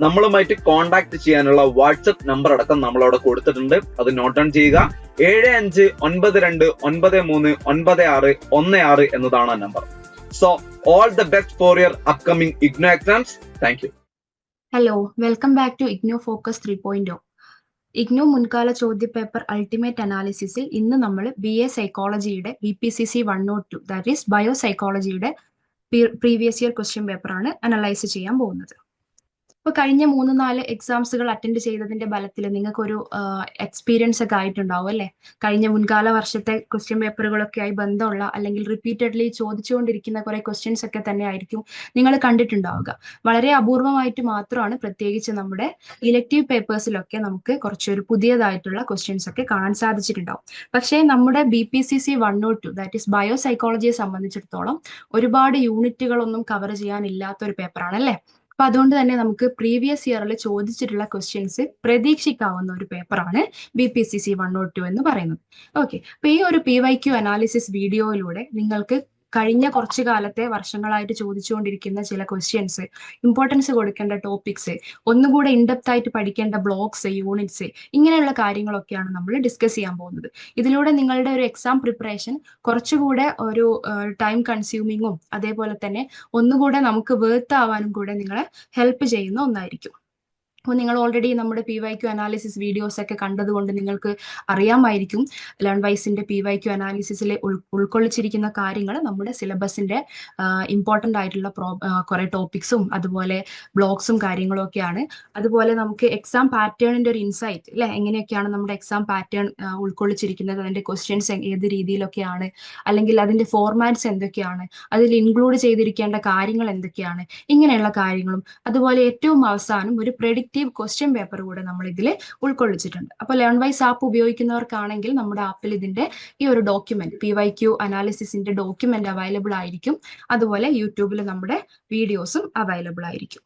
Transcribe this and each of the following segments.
നമ്മളുമായിട്ട് കോൺടാക്ട് ചെയ്യാനുള്ള WhatsApp number അടക്കം നമ്മൾ അവിടെ കൊടുത്തിട്ടുണ്ട്. അത് നോട്ട് ഡൗൺ ചെയ്യുക. ഏഴ് അഞ്ച് ഒൻപത് രണ്ട് ഒൻപത് മൂന്ന് ഒൻപത് ആറ് ഒന്ന് ആറ് എന്നതാണ് ആ number so all the best for your upcoming IGNOU exams thank you hello welcome back to IGNOU focus three point IGNOU മുൻകാല ചോദ്യപേപ്പർ അൾട്ടിമേറ്റ് അനാലിസിസിൽ ഇന്ന് നമ്മൾ B A സൈക്കോളജിയുടെ B P C C one nought two that is bio സൈക്കോളജിയുടെ previous year question പേപ്പറാണ് analyse ചെയ്യാൻ പോകുന്നത്. ഇപ്പൊ കഴിഞ്ഞ മൂന്ന് നാല് എക്സാംസുകൾ അറ്റൻഡ് ചെയ്തതിന്റെ ബലത്തിൽ നിങ്ങൾക്ക് ഒരു എക്സ്പീരിയൻസ് ഒക്കെ ആയിട്ടുണ്ടാവും അല്ലെ? കഴിഞ്ഞ മുൻകാല വർഷത്തെ ക്വസ്റ്റ്യൻ പേപ്പറുകളൊക്കെ ആയി ബന്ധമുള്ള അല്ലെങ്കിൽ റിപ്പീറ്റഡ്ലി ചോദിച്ചുകൊണ്ടിരിക്കുന്ന കുറെ ക്വസ്റ്റ്യൻസ് ഒക്കെ തന്നെ ആയിരിക്കും നിങ്ങൾ കണ്ടിട്ടുണ്ടാവുക. വളരെ അപൂർവമായിട്ട് മാത്രമാണ് പ്രത്യേകിച്ച് നമ്മുടെ ഇലക്റ്റീവ് പേപ്പേഴ്സിലൊക്കെ നമുക്ക് കുറച്ചൊരു പുതിയതായിട്ടുള്ള ക്വസ്റ്റ്യൻസ് ഒക്കെ കാണാൻ സാധിച്ചിട്ടുണ്ടാവും. പക്ഷേ നമ്മുടെ B P C C one O two that is bio സൈക്കോളജിയെ സംബന്ധിച്ചിടത്തോളം ഒരുപാട് യൂണിറ്റുകളൊന്നും കവർ ചെയ്യാനില്ലാത്ത ഒരു പേപ്പറാണ് അല്ലേ അപ്പൊ അതുകൊണ്ട് തന്നെ നമുക്ക് പ്രീവിയസ് ഇയറിൽ ചോദിച്ചിട്ടുള്ള ക്വസ്റ്റ്യൻസ് പ്രതീക്ഷിക്കാവുന്ന ഒരു പേപ്പറാണ് B P C C one nought two എന്ന് പറയുന്നത്. ഓക്കെ അപ്പൊ ഈ ഒരു പി വൈ ക്യു അനാലിസിസ് വീഡിയോയിലൂടെ നിങ്ങൾക്ക് കഴിഞ്ഞ കുറച്ചു കാലത്തെ വർഷങ്ങളായിട്ട് ചോദിച്ചുകൊണ്ടിരിക്കുന്ന ചില ക്വസ്റ്റ്യൻസ് ഇമ്പോർട്ടൻസ് കൊടുക്കേണ്ട ടോപ്പിക്സ് ഒന്നുകൂടെ ഇൻഡെപ്ത് ആയിട്ട് പഠിക്കേണ്ട ബ്ലോക്സ് യൂണിറ്റ്സ് ഇങ്ങനെയുള്ള കാര്യങ്ങളൊക്കെയാണ് നമ്മൾ ഡിസ്കസ് ചെയ്യാൻ പോകുന്നത്. ഇതിലൂടെ നിങ്ങളുടെ ഒരു എക്സാം പ്രിപ്പറേഷൻ കുറച്ചുകൂടെ ഒരു ടൈം കൺസ്യൂമിങ്ങും അതേപോലെ തന്നെ ഒന്നുകൂടെ നമുക്ക് വേർത്ത് ആവാനും കൂടെ നിങ്ങളെ ഹെൽപ്പ് ചെയ്യുന്ന ഒന്നായിരിക്കും. അപ്പോൾ നിങ്ങൾ ഓൾറെഡി നമ്മുടെ P Y Q analysis videos ഒക്കെ കണ്ടതുകൊണ്ട് നിങ്ങൾക്ക് അറിയാമായിരിക്കും. ലേൺ വൈസിന്റെ പി വൈ ക്യു അനാലിസിസിൽ ഉൾക്കൊള്ളിച്ചിരിക്കുന്ന കാര്യങ്ങൾ നമ്മുടെ സിലബസിന്റെ ഇമ്പോർട്ടന്റ് ആയിട്ടുള്ള പ്രോ കുറെ ടോപ്പിക്സും അതുപോലെ ബ്ലോഗ്സും കാര്യങ്ങളും ഒക്കെയാണ്. അതുപോലെ നമുക്ക് എക്സാം പാറ്റേണിന്റെ ഒരു ഇൻസൈറ്റ് അല്ലെ എങ്ങനെയൊക്കെയാണ് നമ്മുടെ എക്സാം പാറ്റേൺ ഉൾക്കൊള്ളിച്ചിരിക്കുന്നത്? അതിന്റെ ക്വസ്റ്റ്യൻസ് ഏത് രീതിയിലൊക്കെയാണ്? അല്ലെങ്കിൽ അതിന്റെ ഫോർമാറ്റ്സ് എന്തൊക്കെയാണ്? അതിൽ ഇൻക്ലൂഡ് ചെയ്തിരിക്കേണ്ട കാര്യങ്ങൾ എന്തൊക്കെയാണ്? ഇങ്ങനെയുള്ള കാര്യങ്ങളും. അതുപോലെ ഏറ്റവും അവസാനം ഒരു പ്രെഡിക്റ്റീവ് ക്വസ്റ്റ്യൻ പേപ്പർ കൂടെ നമ്മൾ ഇതിൽ ഉൾക്കൊള്ളിച്ചിട്ടുണ്ട്. അപ്പോൾ ലേൺ വൈസ് ആപ്പ് ഉപയോഗിക്കുന്നവർക്കാണെങ്കിൽ നമ്മുടെ ആപ്പിൽ ഇതിന്റെ ഈ ഒരു ഡോക്യുമെന്റ് പി വൈ ക്യു അനാലിസിസിന്റെ ഡോക്യുമെന്റ് അവൈലബിൾ ആയിരിക്കും. അതുപോലെ യൂട്യൂബിൽ നമ്മുടെ വീഡിയോസും അവൈലബിൾ ആയിരിക്കും.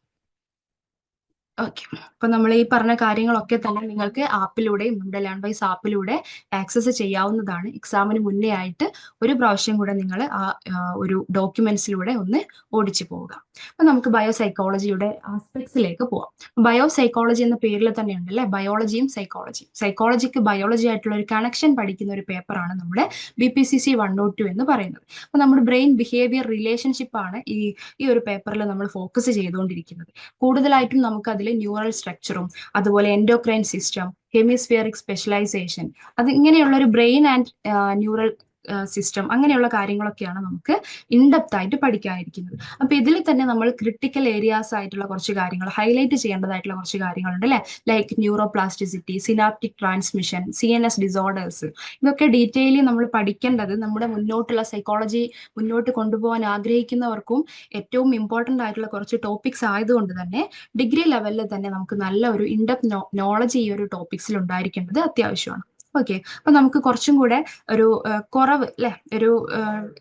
ഓക്കെ അപ്പൊ നമ്മൾ ഈ പറഞ്ഞ കാര്യങ്ങളൊക്കെ തന്നെ നിങ്ങൾക്ക് ആപ്പിലൂടെയും നമ്മുടെ ലേൺ വൈസ് ആപ്പിലൂടെ ആക്സസ് ചെയ്യാവുന്നതാണ്. എക്സാമിന് മുന്നേ ആയിട്ട് ഒരു പ്രാവശ്യം കൂടെ നിങ്ങൾ ആ ഒരു ഡോക്യുമെന്റ്സിലൂടെ ഒന്ന് ഓടിച്ചു പോവുക. അപ്പൊ നമുക്ക് ബയോസൈക്കോളജിയുടെ ആസ്പെക്ട്സിലേക്ക് പോവാം. ബയോസൈക്കോളജി എന്ന പേരിൽ തന്നെ ഉണ്ട് അല്ലെ ബയോളജിയും സൈക്കോളജിയും സൈക്കോളജിക്ക് ബയോളജി ആയിട്ടുള്ള ഒരു കണക്ഷൻ പഠിക്കുന്ന ഒരു പേപ്പറാണ് നമ്മുടെ B P C C one nought two എന്ന് പറയുന്നത്. അപ്പൊ നമ്മുടെ ബ്രെയിൻ ബിഹേവിയർ റിലേഷൻഷിപ്പ് ആണ് ഈ ഈ ഒരു പേപ്പറിൽ നമ്മൾ ഫോക്കസ് ചെയ്തുകൊണ്ടിരിക്കുന്നത്. കൂടുതലായിട്ടും നമുക്ക് അതിൽ ന്യൂറൽ സ്ട്രക്ചറും അതുപോലെ എൻഡോക്രൈൻ സിസ്റ്റം ഹെമിസ്ഫിയറിക് സ്പെഷ്യലൈസേഷൻ അത് ഇങ്ങനെയുള്ള ഒരു ബ്രെയിൻ ആൻഡ് ന്യൂറൽ സിസ്റ്റം അങ്ങനെയുള്ള കാര്യങ്ങളൊക്കെയാണ് നമുക്ക് ഇൻഡെപ്ത് ആയിട്ട് പഠിക്കാനിരിക്കുന്നത്. അപ്പൊ ഇതിൽ തന്നെ നമ്മൾ ക്രിട്ടിക്കൽ ഏരിയാസ് ആയിട്ടുള്ള കുറച്ച് കാര്യങ്ങൾ ഹൈലൈറ്റ് ചെയ്യേണ്ടതായിട്ടുള്ള കുറച്ച് കാര്യങ്ങളുണ്ട് അല്ലെ? Like neuro plasticity synaptic transmission C N S disorders ഇതൊക്കെ ഡീറ്റെയിലി നമ്മൾ പഠിക്കേണ്ടത് നമ്മുടെ മുന്നോട്ടുള്ള സൈക്കോളജി മുന്നോട്ട് കൊണ്ടുപോകാൻ ആഗ്രഹിക്കുന്നവർക്കും ഏറ്റവും ഇമ്പോർട്ടന്റ് ആയിട്ടുള്ള കുറച്ച് ടോപ്പിക്സ് ആയതുകൊണ്ട് തന്നെ ഡിഗ്രി ലെവലിൽ തന്നെ നമുക്ക് നല്ല ഒരു ഇൻഡെപ്ത് നോളജ് ഈ ഒരു ടോപ്പിക്സിൽ ഉണ്ടായിരിക്കേണ്ടത് അത്യാവശ്യമാണ്. ഓക്കെ അപ്പൊ നമുക്ക് കുറച്ചും കൂടെ ഒരു കുറവ് അല്ലെ ഒരു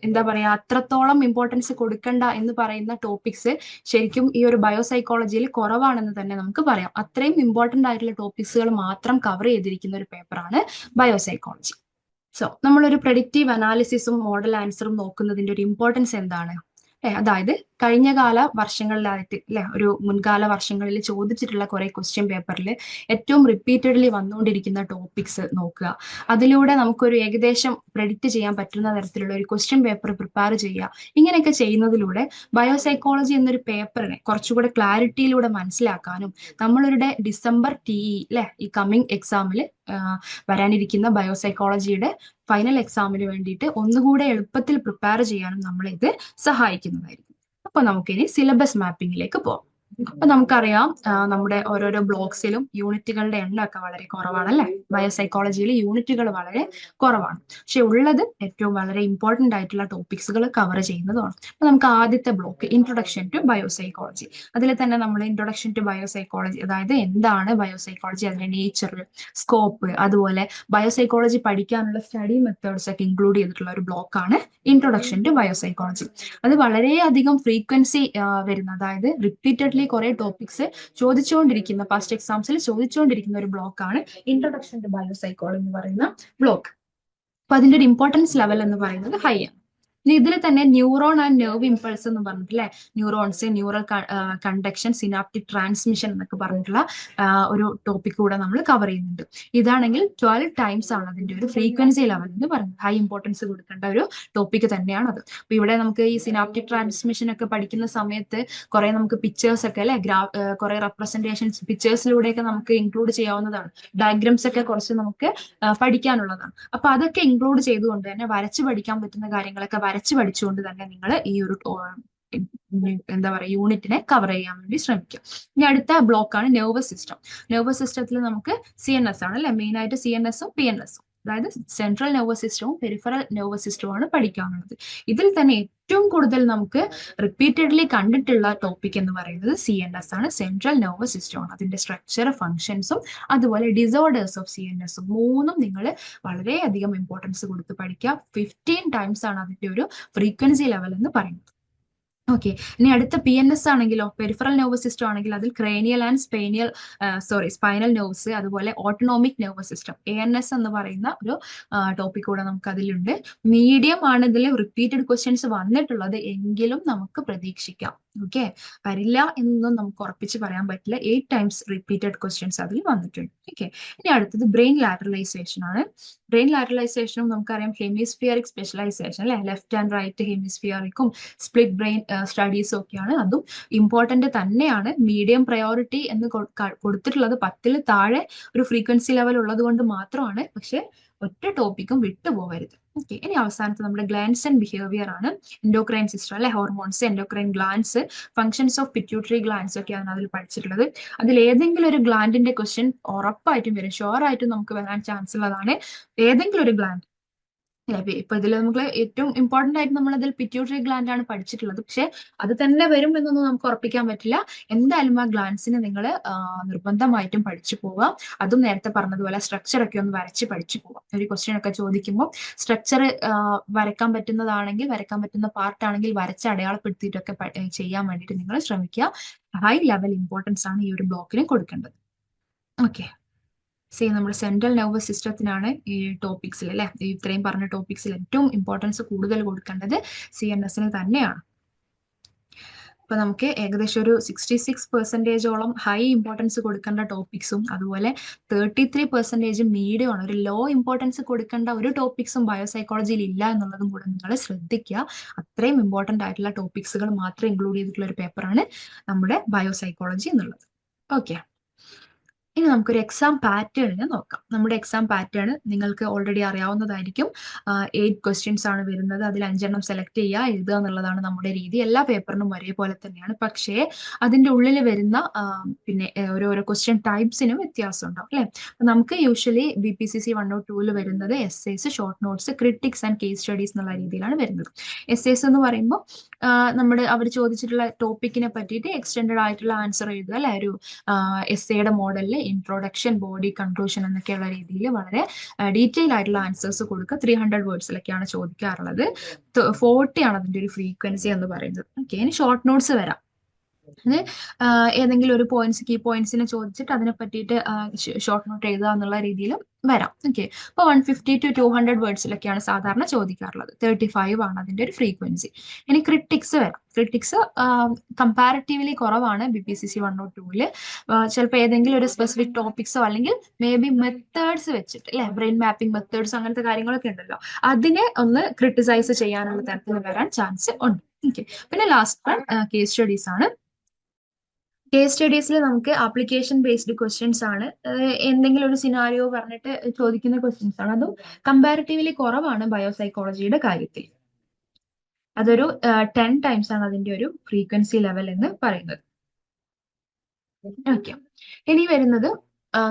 എന്താ പറയാ അത്രത്തോളം ഇമ്പോർട്ടൻസ് കൊടുക്കണ്ട എന്ന് പറയുന്ന ടോപ്പിക്സ് ശരിക്കും ഈ ഒരു ബയോസൈക്കോളജിയിൽ കുറവാണെന്ന് തന്നെ നമുക്ക് പറയാം. അത്രയും ഇമ്പോർട്ടന്റ് ആയിട്ടുള്ള ടോപ്പിക്സുകൾ മാത്രം കവർ ചെയ്തിരിക്കുന്ന ഒരു പേപ്പറാണ് ബയോസൈക്കോളജി സോ നമ്മളൊരു പ്രഡിക്റ്റീവ് അനാലിസിസും മോഡൽ ആൻസറും നോക്കുന്നതിന്റെ ഒരു ഇമ്പോർട്ടൻസ് എന്താണ്? അതായത് കഴിഞ്ഞ കാല വർഷങ്ങളിലായിട്ട് അല്ലെ ഒരു മുൻകാല വർഷങ്ങളിൽ ചോദിച്ചിട്ടുള്ള കുറെ ക്വസ്റ്റ്യൻ പേപ്പറിൽ ഏറ്റവും റിപ്പീറ്റഡ്ലി വന്നുകൊണ്ടിരിക്കുന്ന ടോപ്പിക്സ് നോക്കുക. അതിലൂടെ നമുക്കൊരു ഏകദേശം പ്രെഡിക്റ്റ് ചെയ്യാൻ പറ്റുന്ന തരത്തിലുള്ള ഒരു ക്വസ്റ്റ്യൻ പേപ്പർ പ്രിപ്പയർ ചെയ്യുക. ഇങ്ങനെയൊക്കെ ചെയ്യുന്നതിലൂടെ ബയോസൈക്കോളജി എന്നൊരു പേപ്പറിനെ കുറച്ചുകൂടെ ക്ലാരിറ്റിയിലൂടെ മനസ്സിലാക്കാനും നമ്മളുടെ ഡിസംബർ ടി ഇ അല്ലെ ഈ കമ്മിങ് എക്സാമിൽ വരാനിരിക്കുന്ന ബയോസൈക്കോളജിയുടെ ഫൈനൽ എക്സാമിന് വേണ്ടിയിട്ട് ഒന്നുകൂടെ എളുപ്പത്തിൽ പ്രിപ്പയർ ചെയ്യാനും നമ്മളെ ഇത് സഹായിക്കുന്നതായിരിക്കും. അപ്പൊ നമുക്കിനി സിലബസ് മാപ്പിംഗിലേക്ക് പോകാം. അപ്പൊ നമുക്കറിയാം നമ്മുടെ ഓരോരോ ബ്ലോക്സിലും യൂണിറ്റുകളുടെ എണ്ണം ഒക്കെ വളരെ കുറവാണ് അല്ലെ ബയോസൈക്കോളജിയിൽ യൂണിറ്റുകൾ വളരെ കുറവാണ്. പക്ഷെ ഉള്ളത് ഏറ്റവും വളരെ ഇമ്പോർട്ടന്റ് ആയിട്ടുള്ള ടോപ്പിക്സുകൾ കവർ ചെയ്യുന്നതുമാണ്. അപ്പൊ നമുക്ക് ആദ്യത്തെ ബ്ലോക്ക് ഇൻട്രൊഡക്ഷൻ ടു ബയോസൈക്കോളജി അതിൽ തന്നെ നമ്മൾ ഇൻട്രൊഡക്ഷൻ ടു ബയോസൈക്കോളജി അതായത് എന്താണ് ബയോസൈക്കോളജി അതിന്റെ നേച്ചർ സ്കോപ്പ് അതുപോലെ ബയോസൈക്കോളജി പഠിക്കാനുള്ള സ്റ്റഡി മെത്തേഡ്സ് ഒക്കെ ഇൻക്ലൂഡ് ചെയ്തിട്ടുള്ള ഒരു ബ്ലോക്കാണ് ഇൻട്രൊഡക്ഷൻ ടു ബയോസൈക്കോളജി അത് വളരെയധികം ഫ്രീക്വൻസി വരുന്ന അതായത് റിപ്പീറ്റഡ്ലി കുറെ ടോപ്പിക്സ് ചോദിച്ചുകൊണ്ടിരിക്കുന്ന പാസ്റ്റ് എക്സാംസിൽ ചോദിച്ചുകൊണ്ടിരിക്കുന്ന ഒരു ബ്ലോക്കാണ് ഇൻട്രൊഡക്ഷൻ ടു ബയോസൈക്കോളജി എന്ന് പറയുന്ന ബ്ലോക്ക് അപ്പൊ അതിന്റെ ഒരു ഇമ്പോർട്ടൻസ് ലെവൽ എന്ന് പറയുന്നത് ഹൈ ആണ്. ഇനി ഇതിൽ തന്നെ ന്യൂറോൺ ആൻഡ് നെർവ് ഇമ്പൾസ് എന്ന് പറഞ്ഞിട്ടില്ലേ? Neurons neural conduction synaptic transmission എന്നൊക്കെ പറഞ്ഞിട്ടുള്ള ഒരു ടോപ്പിക് കൂടെ നമ്മൾ കവർ ചെയ്യുന്നുണ്ട്. ഇതാണെങ്കിൽ ട്വൽവ് ടൈംസ് ആണ് അതിന്റെ ഒരു ഫ്രീക്വൻസി ലെവൽ എന്ന് പറയുന്നത്. ഹൈ ഇമ്പോർട്ടൻസ് കൊടുക്കേണ്ട ഒരു ടോപ്പിക് തന്നെയാണ് അത്. അപ്പൊ ഇവിടെ നമുക്ക് ഈ സിനാപ്റ്റിക് ട്രാൻസ്മിഷൻ ഒക്കെ പഠിക്കുന്ന സമയത്ത് കുറെ നമുക്ക് പിക്ചേഴ്സ് ഒക്കെ അല്ലെ? ഗ്രാ കുറെ റെപ്രസെന്റേഷൻസ് പിക്ചേഴ്സിലൂടെയൊക്കെ നമുക്ക് ഇൻക്ലൂഡ് ചെയ്യാവുന്നതാണ്. ഡയഗ്രംസ് ഒക്കെ കുറച്ച് നമുക്ക് പഠിക്കാനുള്ളതാണ്. അപ്പൊ അതൊക്കെ ഇൻക്ലൂഡ് ചെയ്തുകൊണ്ട് തന്നെ വരച്ച് പഠിക്കാൻ പറ്റുന്ന കാര്യങ്ങളൊക്കെ വരച്ച് പഠിച്ചുകൊണ്ട് തന്നെ നിങ്ങൾ ഈ ഒരു എന്താ പറയുക യൂണിറ്റിനെ കവർ ചെയ്യാൻ വേണ്ടി ശ്രമിക്കുക. ഇനി അടുത്ത ബ്ലോക്കാണ് നെർവസ് സിസ്റ്റം നെർവസ് സിസ്റ്റത്തിൽ നമുക്ക് സി എൻ എസ് ആണ് അല്ലെ? മെയിൻ ആയിട്ട് സി എൻ എസും പി എൻ എസും അതായത് സെൻട്രൽ നെർവസ് സിസ്റ്റവും പെരിഫറൽ നെർവസ് സിസ്റ്റവും ആണ് പഠിക്കാനുള്ളത്. ഇതിൽ തന്നെ ഏറ്റവും കൂടുതൽ നമുക്ക് റിപ്പീറ്റഡ്ലി കണ്ടിട്ടുള്ള ടോപ്പിക് എന്ന് പറയുന്നത് സി എൻ എസ് ആണ്. സെൻട്രൽ നെർവസ് സിസ്റ്റം ആണ് അതിന്റെ സ്ട്രക്ചർ ഫങ്ഷൻസും അതുപോലെ ഡിസോർഡേഴ്സ് ഓഫ് സി എൻ എസും മൂന്നും നിങ്ങൾ വളരെയധികം ഇമ്പോർട്ടൻസ് കൊടുത്ത് പഠിക്കുക. ഫിഫ്റ്റീൻ ടൈംസ് ആണ് അതിന്റെ ഒരു ഫ്രീക്വൻസി ലെവൽ എന്ന് പറയുന്നത്. ഓക്കെ ഇനി അടുത്ത പി എൻ എസ് ആണെങ്കിലോ? പെരിഫറൽ നെർവസ് സിസ്റ്റം ആണെങ്കിൽ അതിൽ cranial and spinal sorry spinal nerves അതുപോലെ autonomic nervous system A N S എന്ന് പറയുന്ന ഒരു ടോപ്പിക് കൂടെ നമുക്ക് അതിലുണ്ട് മീഡിയം ആണ് ഇതിൽ റിപ്പീറ്റഡ് ക്വസ്റ്റ്യൻസ് വന്നിട്ടുള്ളത്. എങ്കിലും നമുക്ക് പ്രതീക്ഷിക്കാം. ഓക്കെ വരില്ല എന്നൊന്നും നമുക്ക് ഉറപ്പിച്ച് പറയാൻ പറ്റില്ല. എയ്റ്റ് ടൈംസ് റിപ്പീറ്റഡ് ക്വസ്റ്റ്യൻസ് അതിൽ വന്നിട്ടുണ്ട്. ഓക്കെ ഇനി അടുത്തത് ബ്രെയിൻ ലാറ്ററലൈസേഷൻ ആണ്. ബ്രെയിൻ ലാറ്ററലൈസേഷനും നമുക്കറിയാം ഹെമിസ്ഫിയറിക് സ്പെഷ്യലൈസേഷൻ അല്ലെ? ലെഫ്റ്റ് ആൻഡ് റൈറ്റ് ഹെമിസ്ഫിയറിക്കും സ്പ്ലിറ്റ് ബ്രെയിൻ സ്റ്റഡീസും ഒക്കെയാണ്. അതും ഇമ്പോർട്ടന്റ് തന്നെയാണ്. മീഡിയം പ്രയോറിറ്റി എന്ന് കൊടുത്തിട്ടുള്ളത് പത്തിൽ താഴെ ഒരു ഫ്രീക്വൻസി ലെവൽ ഉള്ളത് കൊണ്ട് മാത്രമാണ്. പക്ഷെ ഒറ്റ ടോപ്പിക്കും വിട്ടുപോകരുത് ഓക്കെ ഇനി അവസാനത്തെ നമ്മുടെ ഗ്ലാൻസ് ആൻഡ് ബിഹേവിയർ ആണ്. എൻഡോക്രൈൻ സിസ്റ്റം അല്ലെ? Hormones endocrine glands functions of pituitary glands ഒക്കെയാണ് അതിൽ പഠിച്ചിട്ടുള്ളത്. അതിൽ ഏതെങ്കിലും ഒരു ഗ്ലാൻഡിന്റെ ക്വസ്റ്റ്യൻ ഉറപ്പായിട്ടും വരും. ഷുവർ ആയിട്ടും നമുക്ക് വരാൻ ചാൻസ് ഉള്ളതാണ്. ഏതെങ്കിലും ഒരു ഗ്ലാൻഡ് ഇപ്പൊ- ഇതിൽ നമുക്ക് ഏറ്റവും ഇമ്പോർട്ടന്റ് ആയിട്ട് നമ്മൾ അതിൽ പിറ്റ്യൂട്ടറി ഗ്ലാൻഡ് ആണ് പഠിച്ചിട്ടുള്ളത്. പക്ഷെ അത് തന്നെ വരും എന്നൊന്നും നമുക്ക് ഉറപ്പിക്കാൻ പറ്റില്ല. എന്തായാലും ആ ഗ്ലാൻസിന് നിങ്ങൾ നിർബന്ധമായിട്ടും പഠിച്ചു പോവാം അതും നേരത്തെ പറഞ്ഞതുപോലെ സ്ട്രക്ചർ ഒക്കെ ഒന്ന് വരച്ച് പഠിച്ചു പോവാം ഒരു ക്വസ്റ്റ്യൻ ഒക്കെ ചോദിക്കുമ്പോൾ സ്ട്രക്ചർ വരക്കാൻ പറ്റുന്നതാണെങ്കിൽ വരക്കാൻ പറ്റുന്ന പാർട്ട് ആണെങ്കിൽ വരച്ച് അടയാളപ്പെടുത്തിയിട്ടൊക്കെ ചെയ്യാൻ വേണ്ടിയിട്ട് നിങ്ങൾ ശ്രമിക്കുക. ഹൈ ലെവൽ ഇമ്പോർട്ടൻസ് ആണ് ഈ ഒരു ബ്ലോക്കിന് കൊടുക്കേണ്ടത്. ഓക്കെ സേ നമ്മുടെ സെൻട്രൽ നെർവസ് സിസ്റ്റത്തിനാണ് ഈ ടോപ്പിക്സിൽ അല്ലെ? ഇത്രയും പറഞ്ഞ ടോപ്പിക്സിൽ ഏറ്റവും ഇമ്പോർട്ടൻസ് കൂടുതൽ കൊടുക്കേണ്ടത് സി എൻ എസിന് തന്നെയാണ്. ഇപ്പൊ നമുക്ക് ഏകദേശം ഒരു സിക്സ്റ്റി സിക്സ് പെർസെന്റേജോളം ഹൈ ഇമ്പോർട്ടൻസ് കൊടുക്കേണ്ട ടോപ്പിക്സും അതുപോലെ തേർട്ടി ത്രീ പെർസെന്റേജ് മീഡിയം ആണ് ഒരു ലോ ഇമ്പോർട്ടൻസ് കൊടുക്കേണ്ട ഒരു ടോപ്പിക്സും ബയോസൈക്കോളജിയിൽ ഇല്ല എന്നുള്ളതും കൂടെ നിങ്ങൾ ശ്രദ്ധിക്കുക. അത്രയും ഇമ്പോർട്ടന്റ് ആയിട്ടുള്ള ടോപ്പിക്സുകൾ മാത്രം ഇൻക്ലൂഡ് ചെയ്തിട്ടുള്ള ഒരു പേപ്പറാണ് നമ്മുടെ ബയോസൈക്കോളജി എന്നുള്ളത്. ഓക്കെ ഇനി നമുക്കൊരു എക്സാം പാറ്റേണിനെ നോക്കാം. നമ്മുടെ എക്സാം പാറ്റേൺ നിങ്ങൾക്ക് ഓൾറെഡി അറിയാവുന്നതായിരിക്കും. എയ്റ്റ് ക്വസ്റ്റ്യൻസ് ആണ് വരുന്നത്. അതിൽ അഞ്ചെണ്ണം സെലക്ട് ചെയ്യുക എഴുതുക എന്നുള്ളതാണ് നമ്മുടെ രീതി. എല്ലാ പേപ്പറിനും ഒരേപോലെ തന്നെയാണ്. പക്ഷേ അതിന്റെ ഉള്ളിൽ വരുന്ന പിന്നെ ഓരോരോ ക്വസ്റ്റ്യൻ ടൈപ്സിനും വ്യത്യാസം ഉണ്ടാവും അല്ലേ? നമുക്ക് usually B P C C one O ടൂവിൽ വരുന്നത് S S short notes critics and case studies എന്നുള്ള രീതിയിലാണ് വരുന്നത്. എസ് എസ് എന്ന് പറയുമ്പോൾ നമ്മുടെ അവർ ചോദിച്ചിട്ടുള്ള ടോപ്പിക്കിനെ പറ്റിയിട്ട് എക്സ്റ്റെൻഡ് ആയിട്ടുള്ള ആൻസർ എഴുതുക അല്ലെ? ഒരു എസ് എയുടെ മോഡലിൽ ഇൻട്രൊഡക്ഷൻ ബോഡി കൺക്ലൂഷൻ എന്നൊക്കെയുള്ള രീതിയിൽ വളരെ ഡീറ്റെയിൽ ആയിട്ടുള്ള ആൻസേഴ്സ് കൊടുക്കുക. ത്രീ ഹൺഡ്രഡ് വേർഡ്സിലൊക്കെയാണ് ചോദിക്കാറുള്ളത്. ഫോർട്ടി ആണ് അതിന്റെ ഒരു ഫ്രീക്വൻസി എന്ന് പറയുന്നത്. ഓക്കെ ഇനി ഷോർട്ട് നോട്ട്സ് വരാം. ഏതെങ്കിലും ഒരു പോയിന്റ്സ് കീ പോയിന്റ്സിനെ ചോദിച്ചിട്ട് അതിനെ പറ്റിയിട്ട് ഷോർട്ട് നോട്ട് എഴുതുക എന്നുള്ള രീതിയിൽ വരാം. ഓക്കെ അപ്പോൾ one fifty to two hundred വേർഡ്സിലൊക്കെയാണ് സാധാരണ ചോദിക്കാറുള്ളത്. തേർട്ടി ഫൈവ് ആണ് അതിന്റെ ഒരു ഫ്രീക്വൻസി ഇനി ക്രിട്ടിക്സ് വരാം. ക്രിട്ടിക്സ് കമ്പാരിറ്റീവ്ലി കുറവാണ് B P C C one nought ടൂവിൽ ചിലപ്പോൾ ഏതെങ്കിലും ഒരു സ്പെസിഫിക് ടോപ്പിക്സോ അല്ലെങ്കിൽ മേ ബി മെത്തേഡ്സ് വെച്ചിട്ട് അല്ലെ ബ്രെയിൻ മാപ്പിംഗ് മെത്തേഡ്സ് അങ്ങനത്തെ കാര്യങ്ങളൊക്കെ ഉണ്ടല്ലോ. അതിനെ ഒന്ന് ക്രിട്ടിസൈസ് ചെയ്യാനുള്ള തരത്തിൽ വരാൻ ചാൻസ് ഉണ്ട്. ഓക്കെ പിന്നെ ലാസ്റ്റ് വൺ കേസ് സ്റ്റഡീസ് ആണ്. കേസ് സ്റ്റഡീസിൽ നമുക്ക് ആപ്ലിക്കേഷൻ ബേസ്ഡ് ക്വസ്റ്റ്യൻസ് ആണ്. എന്തെങ്കിലും ഒരു സിനാരിയോ പറഞ്ഞിട്ട് ചോദിക്കുന്ന ക്വസ്റ്റ്യൻസ് ആണ്. അതും കമ്പാരിറ്റീവ്ലി കുറവാണ് ബയോസൈക്കോളജിയുടെ കാര്യത്തിൽ. അതൊരു ടെൻ ടൈംസ് ആണ് അതിന്റെ ഒരു ഫ്രീക്വൻസി ലെവൽ എന്ന് പറയുന്നത്. ഓക്കെ ഇനി വരുന്നത്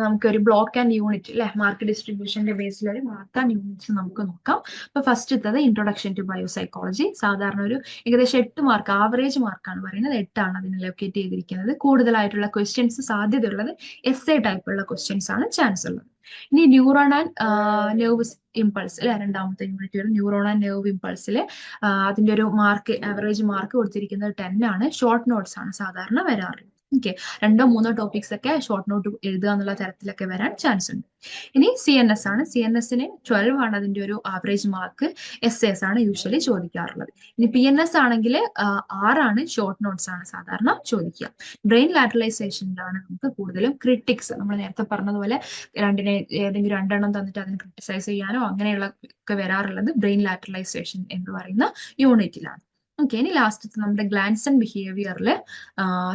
നമുക്കൊരു ബ്ലോക്ക് ആൻഡ് യൂണിറ്റ് അല്ലെ? മാർക്ക് ഡിസ്ട്രിബ്യൂഷന്റെ ബേസിൽ ഒരു മാർക്ക് ആൻഡ് യൂണിറ്റ്സ് നമുക്ക് നോക്കാം. അപ്പൊ ഫസ്റ്റ് ഇത്തത് ഇൻട്രൊഡക്ഷൻ ടു ബയോസൈക്കോളജി സാധാരണ ഒരു ഏകദേശം എട്ട് മാർക്ക് ആവറേജ് മാർക്കാണ് പറയുന്നത്. എട്ടാണ് അതിന് ലൊക്കേറ്റ് ചെയ്തിരിക്കുന്നത്. കൂടുതലായിട്ടുള്ള ക്വസ്റ്റ്യൻസ് സാധ്യതയുള്ളത് എസ് എ ടൈപ്പുള്ള ക്വസ്റ്റ്യൻസ് ആണ് ചാൻസ് ഉള്ളത്. ഇനി ന്യൂറോൺ ആൻഡ് നെർവ് ഇമ്പൾസ് അല്ലെ രണ്ടാമത്തെ യൂണിറ്റ് വരും ന്യൂറോൺ ആൻഡ് നെർവ് ഇമ്പൾസിൽ അതിന്റെ ഒരു മാർക്ക് ആവറേജ് മാർക്ക് കൊടുത്തിരിക്കുന്നത് ടെൻ ആണ്. ഷോർട്ട് നോട്ട്സ് ആണ് സാധാരണ വരാറുള്ളത് ഓക്കെ രണ്ടോ മൂന്നോ ടോപ്പിക്സ് ഒക്കെ ഷോർട്ട് നോട്ട് എഴുതുക എന്നുള്ള തരത്തിലൊക്കെ വരാൻ ചാൻസ് ഉണ്ട്. ഇനി സി എൻ എസ് ആണ്. സി എൻ എസിന് ട്വൽവ് ആണ് അതിന്റെ ഒരു ആവറേജ് മാർക്ക് എസ് എസ് ആണ് യൂഷ്വലി ചോദിക്കാറുള്ളത്. ഇനി പി എൻ എസ് ആണെങ്കിൽ ആറാണ് ഷോർട്ട് നോട്ട്സ് ആണ് സാധാരണ ചോദിക്കുക. ബ്രെയിൻ ലാറ്ററലൈസേഷനിലാണ് നമുക്ക് കൂടുതലും ക്രിട്ടിക്സ് നമ്മൾ നേരത്തെ പറഞ്ഞതുപോലെ രണ്ടിനെ ഏതെങ്കിലും രണ്ടെണ്ണം തന്നിട്ട് അതിനെ ക്രിട്ടിസൈസ് ചെയ്യാനോ അങ്ങനെയുള്ള ഒക്കെ വരാറുള്ളത് ബ്രെയിൻ ലാറ്ററലൈസേഷൻ എന്ന് പറയുന്ന യൂണിറ്റിലാണ് ഓക്കെ ഇനി ലാസ്റ്റ് നമ്മുടെ ഗ്ലാൻസ് ആൻഡ് ബിഹേവിയറിൽ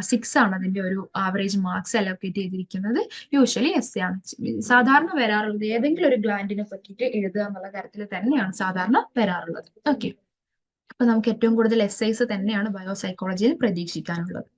സിക്സ് ആണ് അതിന്റെ ഒരു ആവറേജ് മാർക്സ് അലോക്കേറ്റ് ചെയ്തിരിക്കുന്നത്. യൂഷ്വലി എസ് ആണ്. സാധാരണ വരാറുള്ളത് ഏതെങ്കിലും ഒരു ഗ്ലാൻഡിനെ പറ്റിയിട്ട് എഴുതുക എന്നുള്ള കാര്യത്തിൽ തന്നെയാണ് സാധാരണ വരാറുള്ളത്. ഓക്കെ അപ്പൊ നമുക്ക് ഏറ്റവും കൂടുതൽ എസ് ഐസ് തന്നെയാണ് ബയോസൈക്കോളജിയിൽ പ്രതീക്ഷിക്കാനുള്ളത്.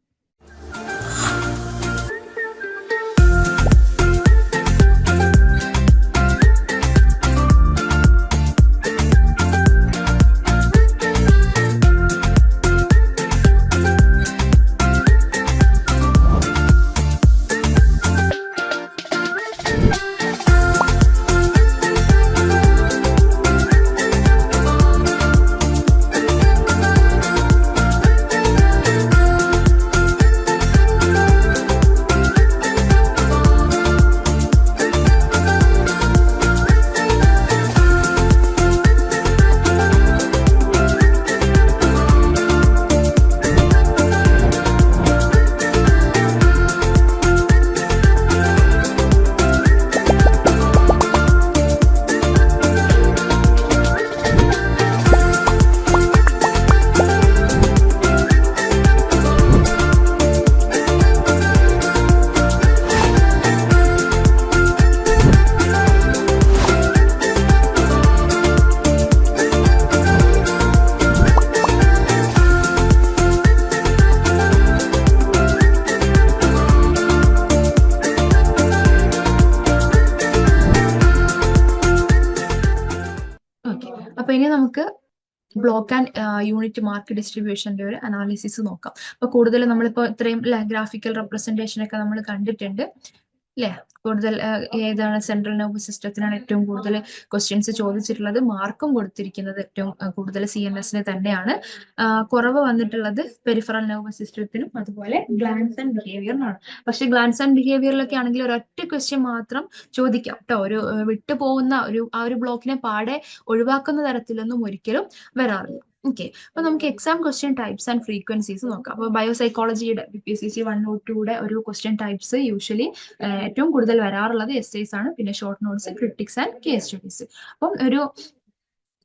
യൂണിറ്റ് മാർക്ക് ഡിസ്ട്രിബ്യൂഷന്റെ ഒരു അനാലിസിസ് നോക്കാം. അപ്പൊ കൂടുതൽ നമ്മളിപ്പോ ഇത്രയും ഗ്രാഫിക്കൽ റെപ്രസെന്റേഷൻ ഒക്കെ നമ്മൾ കണ്ടിട്ടുണ്ട് അല്ലെ കൂടുതൽ ഏതാണ് സെൻട്രൽ നെർവസ് സിസ്റ്റത്തിനാണ് ഏറ്റവും കൂടുതൽ ക്വസ്റ്റ്യൻസ് ചോദിച്ചിട്ടുള്ളത് മാർക്കും കൊടുത്തിരിക്കുന്നത് ഏറ്റവും കൂടുതൽ സി എൻ എസിന് തന്നെയാണ്. കുറവ് വന്നിട്ടുള്ളത് പെരിഫറൽ നെർവസ് സിസ്റ്റത്തിനും അതുപോലെ ഗ്ലാൻസ് ആൻഡ് ബിഹേവിയറിനാണ് പക്ഷെ ഗ്ലാൻസ് ആൻഡ് ബിഹേവിയറിലൊക്കെ ആണെങ്കിൽ ഒരൊറ്റ ക്വസ്റ്റ്യൻ മാത്രം ചോദിക്കാം കേട്ടോ ഒരു വിട്ടുപോകുന്ന ഒരു ആ ഒരു ബ്ലോക്കിനെ പാടെ ഒഴിവാക്കുന്ന തരത്തിലൊന്നും ഒരിക്കലും വരാറില്ല. ഓക്കെ അപ്പൊ നമുക്ക് exam question types and frequencies നോക്കാം. അപ്പൊ ബയോസൈക്കോളജിയുടെ B P S C C one ടൂടെ ഒരു ക്വസ്റ്റ്യൻ ടൈപ്സ് യൂഷ്വലി ഏറ്റവും കൂടുതൽ വരാറുള്ളത് എസ് ഐസ് ആണ്. പിന്നെ short notes critics and case studies അപ്പം ഒരു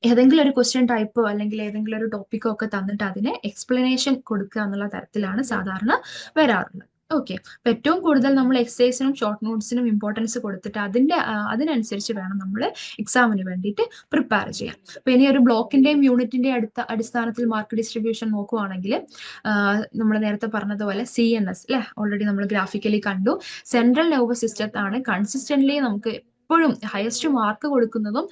ഏതെങ്കിലും ഒരു ക്വസ്റ്റ്യൻ ടൈപ്പോ അല്ലെങ്കിൽ ഏതെങ്കിലും ഒരു ടോപ്പിക്കോ ഒക്കെ തന്നിട്ട് അതിന് എക്സ്പ്ലനേഷൻ കൊടുക്കുക എന്നുള്ള തരത്തിലാണ് സാധാരണ വരാറുള്ളത്. ഓക്കെ അപ്പൊ ഏറ്റവും കൂടുതൽ നമ്മൾ എക്സസൈസിനും ഷോർട്ട് നോട്ട്സിനും ഇമ്പോർട്ടൻസ് കൊടുത്തിട്ട് അതിന്റെ അതിനനുസരിച്ച് വേണം നമ്മൾ എക്സാമിന് വേണ്ടിയിട്ട് പ്രിപ്പയർ ചെയ്യാൻ. അപ്പൊ ഇനി ഒരു ബ്ലോക്കിന്റെയും യൂണിറ്റിന്റെയും അടുത്ത അടിസ്ഥാനത്തിൽ മാർക്ക് ഡിസ്ട്രിബ്യൂഷൻ നോക്കുവാണെങ്കിൽ നമ്മൾ നേരത്തെ പറഞ്ഞതുപോലെ സി എൻ എസ് അല്ലെ ഓൾറെഡി നമ്മൾ ഗ്രാഫിക്കലി കണ്ടു. സെൻട്രൽ നെർവസ് സിസ്റ്റത്താണ് കൺസിസ്റ്റന്റ്ലി നമുക്ക് എപ്പോഴും ഹയസ്റ്റ് മാർക്ക് കൊടുക്കുന്നതും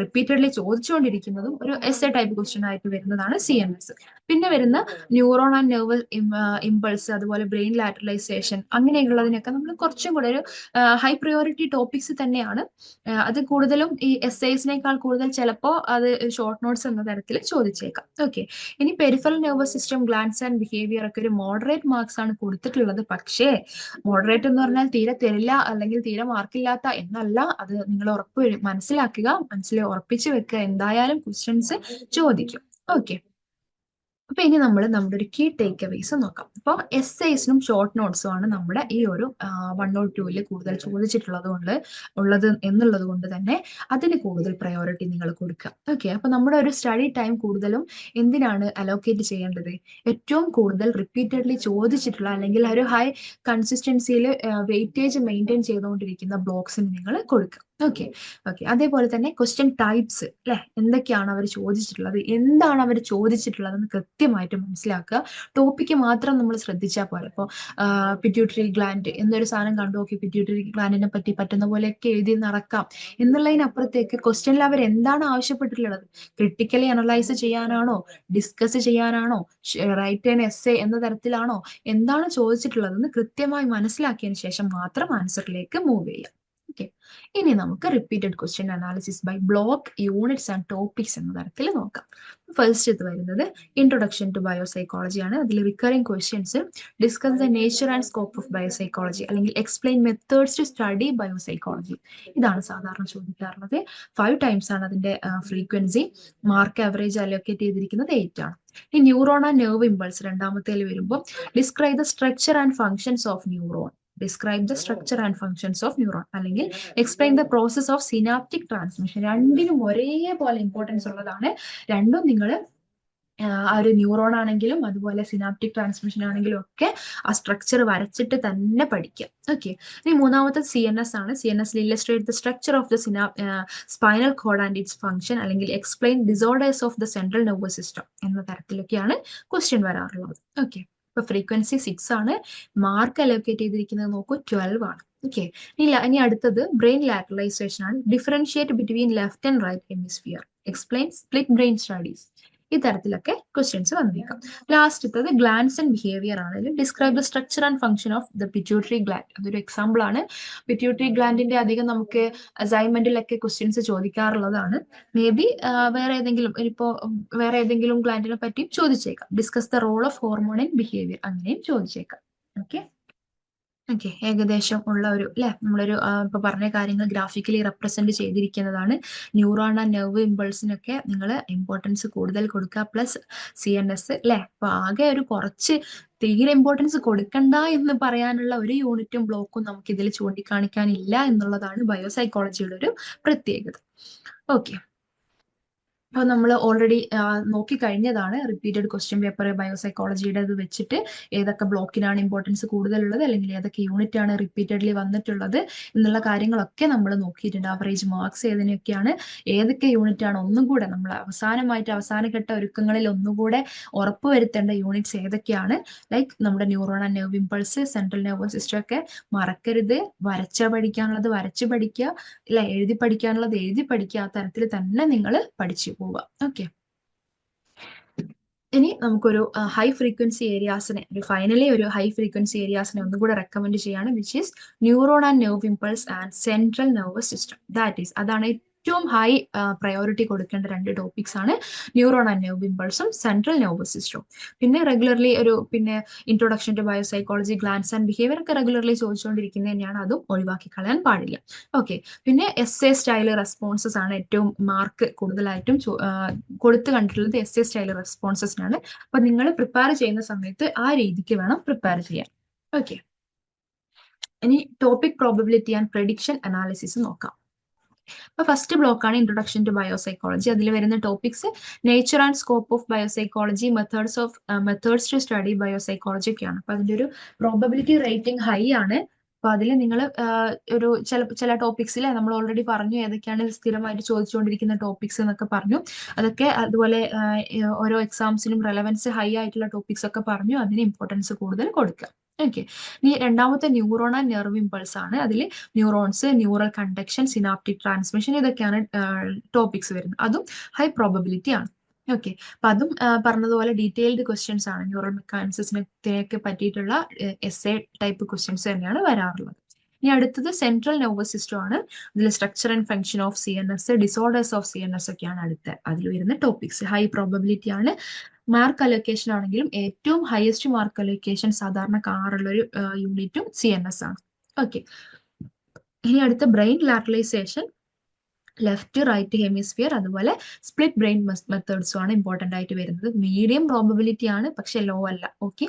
റിപ്പീറ്റഡ്ലി ചോദിച്ചുകൊണ്ടിരിക്കുന്നതും ഒരു എസ് എ ടൈപ്പ് ക്വസ്റ്റ്യൻ ആയിട്ട് വരുന്നതാണ് സി എം എസ് പിന്നെ വരുന്ന ന്യൂറോൺ ആൻഡ് നെർവ് ഇമ്പൾസ് അതുപോലെ ബ്രെയിൻ ലാറ്ററലൈസേഷൻ അങ്ങനെയുള്ളതിനൊക്കെ നമ്മൾ കുറച്ചും കൂടെ ഒരു ഹൈ പ്രയോറിറ്റി ടോപ്പിക്സ് തന്നെയാണ്. അത് കൂടുതലും ഈ എസ് ഐസിനേക്കാൾ കൂടുതൽ ചിലപ്പോൾ അത് ഷോർട്ട് നോട്ട്സ് എന്ന തരത്തിൽ ചോദിച്ചേക്കാം. ഓക്കെ ഇനി peripheral nervous system glands and behaviour ഒക്കെ ഒരു മോഡറേറ്റ് മാർക്സ് ആണ് കൊടുത്തിട്ടുള്ളത്. പക്ഷേ മോഡറേറ്റ് എന്ന് പറഞ്ഞാൽ തീരെ തരില്ല അല്ലെങ്കിൽ തീരെ മാർക്കില്ലാത്ത എന്നല്ല അത് നിങ്ങൾ ഉറപ്പ് മനസ്സിലാക്കുക മനസ്സിൽ ഉറപ്പിച്ചു വെക്കുക. എന്തായാലും ക്വസ്റ്റ്യൻസ് ചോദിക്കും. ഓക്കെ അപ്പൊ ഇനി നമ്മൾ നമ്മുടെ ഒരു കീ ടേക്ക് അവേസ് നോക്കാം. അപ്പോൾ എസ് ഐസിനും ഷോർട്ട് നോട്ട്സും ആണ് നമ്മുടെ ഈ ഒരു വൺ നോട്ട് ടൂവിൽ കൂടുതൽ ചോദിച്ചിട്ടുള്ളത് കൊണ്ട് ഉള്ളത് എന്നുള്ളത് കൊണ്ട് തന്നെ അതിന് കൂടുതൽ പ്രയോറിറ്റി നിങ്ങൾ കൊടുക്കുക. ഓക്കെ അപ്പൊ നമ്മുടെ ഒരു സ്റ്റഡി ടൈം കൂടുതലും എന്തിനാണ് അലോക്കേറ്റ് ചെയ്യേണ്ടത്? ഏറ്റവും കൂടുതൽ റിപ്പീറ്റഡ്ലി ചോദിച്ചിട്ടുള്ള അല്ലെങ്കിൽ ഒരു ഹൈ കൺസിസ്റ്റൻസിയിൽ വെയിറ്റേജ് മെയിന്റെയിൻ ചെയ്തുകൊണ്ടിരിക്കുന്ന ബ്ലോക്സിന് നിങ്ങൾ കൊടുക്കുക. ഓക്കെ ഓക്കെ അതേപോലെ തന്നെ ക്വസ്റ്റ്യൻ ടൈപ്സ് അല്ലെ എന്തൊക്കെയാണ് അവർ ചോദിച്ചിട്ടുള്ളത്? എന്താണ് അവർ ചോദിച്ചിട്ടുള്ളത് എന്ന് കൃത്യമായിട്ട് മനസ്സിലാക്കുക. ടോപ്പിക്ക് മാത്രം നമ്മൾ ശ്രദ്ധിച്ചാൽ പോലെ ഇപ്പോൾ പിറ്റ്യൂട്ടറി ഗ്ലാൻഡ് എന്നൊരു സാധനം കണ്ടു ഓക്കെ പിറ്റ്യൂട്ടറി ഗ്ലാൻഡിനെ പറ്റി പറ്റുന്ന പോലെയൊക്കെ എഴുതി നടക്കാം. എന്നുള്ളതിനപ്പുറത്തേക്ക് ക്വസ്റ്റ്യനിൽ അവർ എന്താണ് ആവശ്യപ്പെട്ടിട്ടുള്ളത്? ക്രിട്ടിക്കലി അനലൈസ് ചെയ്യാനാണോ? ഡിസ്കസ് ചെയ്യാനാണോ? റൈറ്റ് ആൻഡ് എസ് എന്ന തരത്തിലാണോ? എന്താണ് ചോദിച്ചിട്ടുള്ളതെന്ന് കൃത്യമായി മനസ്സിലാക്കിയതിന് ശേഷം മാത്രം ആൻസറിലേക്ക് മൂവ് ചെയ്യാം. ഓക്കെ. ഇനി നമുക്ക് repeated question analysis by block units and topics എന്ന തരത്തിൽ നോക്കാം. ഫസ്റ്റ് ഇത് വരുന്നത് ഇൻട്രൊഡക്ഷൻ ടു ബയോസൈക്കോളജി ആണ്. അതിൽ recurring questions discuss the nature and scope of biopsychology അല്ലെങ്കിൽ explain methods to study biopsychology ഇതാണ് സാധാരണ ചോദിക്കാറുള്ളത്. ഫൈവ് ടൈംസ് ആണ് അതിന്റെ ഫ്രീക്വൻസി മാർക്ക് ആവറേജ് അലോക്കേറ്റ് ചെയ്തിരിക്കുന്നത് എയ്റ്റ് ആണ്. ഈ ന്യൂറോൺ ആൻഡ് നെർവ് ഇമ്പൾസ് രണ്ടാമത്തേൽ വരുമ്പോൾ describe the structure and functions of neuron describe the structure and functions of neuron അല്ലെങ്കിൽ explain the process of synaptic transmission രണ്ടിനും ഒരേപോലെ ഇമ്പോർട്ടൻസ് ഉള്ളതാണ്. രണ്ടും നിങ്ങൾ ആ ഒരു ന്യൂറോൺ ആണെങ്കിലും അതുപോലെ സിനാപ്റ്റിക് ട്രാൻസ്മിഷൻ ആണെങ്കിലും ഒക്കെ ആ സ്ട്രക്ചർ വരച്ചിട്ട് തന്നെ പഠിക്കാം ഓക്കെ ഇനി മൂന്നാമത്തെ സി എൻ എസ് ആണ്. C N S illustrate the structure of the സിനാ spinal cord and its function അല്ലെങ്കിൽ explain disorders of the central nervous system എന്ന തരത്തിലൊക്കെയാണ് ക്വസ്റ്റ്യൻ വരാറുള്ളത്. ഓക്കെ ഇപ്പൊ ഫ്രീക്വൻസി സിക്സ് ആണ്. മാർക്ക് അലോക്കേറ്റ് ചെയ്തിരിക്കുന്നത് നോക്കൂ ട്വൽവ് ആണ്. ഓക്കെ ഇനി ഇനി അടുത്തത് ബ്രെയിൻ ലാറ്ററലൈസേഷൻ ആണ്. Differentiate between left and right hemisphere explain split brain studies ഇത്തരത്തിലൊക്കെ questions വന്നേക്കാം. ലാസ്റ്റത്തത് ഗ്ലാൻസ് ആൻഡ് ബിഹേവിയർ ആണെങ്കിലും describe the structure and function of the pituitary gland അതൊരു എക്സാമ്പിൾ ആണ്. പിറ്റ്യൂട്ടറി ഗ്ലാൻഡിന്റെ അധികം നമുക്ക് അസൈൻമെന്റിലൊക്കെ ക്വസ്റ്റ്യൻസ് ചോദിക്കാറുള്ളതാണ്. മേ ബി വേറെ ഏതെങ്കിലും ഇപ്പോൾ വേറെ ഏതെങ്കിലും ഗ്ലാൻഡിനെ പറ്റിയും ചോദിച്ചേക്കാം. Discuss the role of hormone in behaviour അങ്ങനെയും ചോദിച്ചേക്കാം. ഓക്കെ ഓക്കെ ഏകദേശം ഉള്ള ഒരു അല്ലെ നമ്മളൊരു ഇപ്പൊ പറഞ്ഞ കാര്യങ്ങൾ ഗ്രാഫിക്കലി റെപ്രസെന്റ് ചെയ്തിരിക്കുന്നതാണ്. ന്യൂറോൺ ആൻഡ് നെർവ് ഇമ്പൾസിനൊക്കെ നിങ്ങൾ ഇമ്പോർട്ടൻസ് കൂടുതൽ കൊടുക്കുക പ്ലസ് സി എൻ എസ് അല്ലെ അപ്പൊ ആകെ ഒരു കുറച്ച് തീരെ ഇമ്പോർട്ടൻസ് കൊടുക്കണ്ട എന്ന് പറയാനുള്ള ഒരു യൂണിറ്റും ബ്ലോക്കും നമുക്ക് ഇതിൽ ചൂണ്ടിക്കാണിക്കാനില്ല എന്നുള്ളതാണ് ബയോസൈക്കോളജിയുടെ ഒരു പ്രത്യേകത. ഓക്കെ. അപ്പോൾ നമ്മൾ ഓൾറെഡി നോക്കി കഴിഞ്ഞതാണ് റിപ്പീറ്റഡ് ക്വസ്റ്റ്യൻ പേപ്പർ ബയോസൈക്കോളജിയുടെ ഇത് വെച്ചിട്ട് ഏതൊക്കെ ബ്ലോക്കിനാണ് ഇമ്പോർട്ടൻസ് കൂടുതലുള്ളത് അല്ലെങ്കിൽ ഏതൊക്കെ യൂണിറ്റ് ആണ് റിപ്പീറ്റഡ്ലി വന്നിട്ടുള്ളത് എന്നുള്ള കാര്യങ്ങളൊക്കെ നമ്മൾ നോക്കിയിട്ടുണ്ട്. ആവറേജ് മാർക്സ് ഏതിനൊക്കെയാണ് ഏതൊക്കെ യൂണിറ്റ് ആണ് ഒന്നും കൂടെ നമ്മൾ അവസാനമായിട്ട് അവസാനഘട്ട ഒരുക്കങ്ങളിൽ ഒന്നുകൂടെ ഉറപ്പുവരുത്തേണ്ട യൂണിറ്റ്സ് ഏതൊക്കെയാണ്? ലൈക്ക് നമ്മുടെ neuron and nerve impulse central nervous system ഒക്കെ മറക്കരുത് വരച്ച പഠിക്കാനുള്ളത് വരച്ച് പഠിക്കുക ഇല്ല എഴുതി പഠിക്കാനുള്ളത് എഴുതി പഠിക്കുക ആ തരത്തിൽ തന്നെ നിങ്ങൾ പഠിച്ചു. പോവുക. ഓക്കെ ഇനി നമുക്കൊരു ഹൈ ഫ്രീക്വൻസി ഏരിയാസിനെ ഒരു ഫൈനലി ഒരു ഹൈ ഫ്രീക്വൻസി ഏരിയാസിനെ ഒന്നും കൂടെ റെക്കമെൻഡ് ചെയ്യാണ് which is neuron and nerve impulse and central nervous system that is അതാണ് ഏറ്റവും ഹൈ പ്രയോറിറ്റി കൊടുക്കേണ്ട രണ്ട് ടോപ്പിക്സ് ആണ് ന്യൂറോൺ ആൻഡ് നെർവ് ഇമ്പൾസും സെൻട്രൽ നെർവസ് സിസ്റ്റവും പിന്നെ റെഗുലർലി ഒരു പിന്നെ introduction to biopsychology glands and behaviour ഒക്കെ റെഗുലർലി ചോദിച്ചുകൊണ്ടിരിക്കുന്നത് തന്നെയാണ് അതും ഒഴിവാക്കി കളയാൻ പാടില്ല. ഓക്കെ പിന്നെ എസ് എ സ്റ്റൈൽ റെസ്പോൺസസ് ആണ് ഏറ്റവും മാർക്ക് കൂടുതലായിട്ടും കൊടുത്തു കണ്ടിട്ടുള്ളത് എസ് എ സ്റ്റൈൽ റെസ്പോൺസസിനാണ് അപ്പൊ നിങ്ങൾ പ്രിപ്പയർ ചെയ്യുന്ന സമയത്ത് ആ രീതിക്ക് വേണം പ്രിപ്പയർ ചെയ്യാൻ. ഓക്കെ ഇനി topic probability and prediction analysis നോക്കാം. അപ്പൊ ഫസ്റ്റ് ബ്ലോക്കാണ് ഇൻട്രൊഡക്ഷൻ ടു ബയോസൈക്കോളജി അതിൽ വരുന്ന topics nature and scope of biopsychology methods of methods to study biopsychology ഒക്കെയാണ്. അപ്പൊ അതിന്റെ ഒരു പ്രോബബിലിറ്റി റേറ്റിംഗ് ഹൈ ആണ്. അപ്പൊ അതിൽ നിങ്ങൾ ഒരു ചില ചില ടോപ്പിക്സിൽ നമ്മൾ ഓൾറെഡി പറഞ്ഞു ഏതൊക്കെയാണ് സ്ഥിരമായിട്ട് ചോദിച്ചുകൊണ്ടിരിക്കുന്ന ടോപ്പിക്സ് എന്നൊക്കെ പറഞ്ഞു. അതൊക്കെ അതുപോലെ ഓരോ എക്സാംസിനും റെലവൻസ് ഹൈ ആയിട്ടുള്ള ടോപ്പിക്സ് ഒക്കെ പറഞ്ഞു. അതിന് ഇമ്പോർട്ടൻസ് കൂടുതൽ കൊടുക്കുക. ഓക്കെ ഇനി രണ്ടാമത്തെ ആൻഡ് നെർവ് ഇമ്പൾസ് ആണ്. അതിൽ neurons neural conduction synaptic transmission ഇതൊക്കെയാണ് ടോപ്പിക്സ് വരുന്നത്. അതും ഹൈ പ്രോബബിലിറ്റി ആണ്. ഓക്കെ അപ്പൊ അതും പറഞ്ഞതുപോലെ ഡീറ്റെയിൽഡ് ക്വസ്റ്റ്യൻസ് ആണ്. ന്യൂറൽ മെക്കാനിസത്തിനൊക്കെ പറ്റിയിട്ടുള്ള എസ് എ ടൈപ്പ് ക്വസ്റ്റ്യൻസ് തന്നെയാണ് വരാറുള്ളത്. ഇനി അടുത്തത് സെൻട്രൽ നെർവസ് സിസ്റ്റം ആണ്. അതിൽ structure and function of C N S disorders of C N S ഒക്കെയാണ് അടുത്ത അതിൽ വരുന്ന ടോപ്പിക്സ് ഹൈ പ്രോബബിലിറ്റി ആണ്. മാർക്ക് അലൊക്കേഷൻ ആണെങ്കിലും ഏറ്റവും ഹയസ്റ്റ് മാർക്ക് അലൊക്കേഷൻ സാധാരണ കാറുള്ള ഒരു യൂണിറ്റും സി എൻ എസ് ആണ്. ഓക്കെ ഇനി അടുത്ത brain lateralization left right hemisphere അതുപോലെ സ്പ്ലിറ്റ് ബ്രെയിൻ മെത്തേഡ്സും ആണ് ഇമ്പോർട്ടന്റ് ആയിട്ട് വരുന്നത്. മീഡിയം പ്രോബബിലിറ്റി ആണ് പക്ഷെ ലോ അല്ല. ഓക്കെ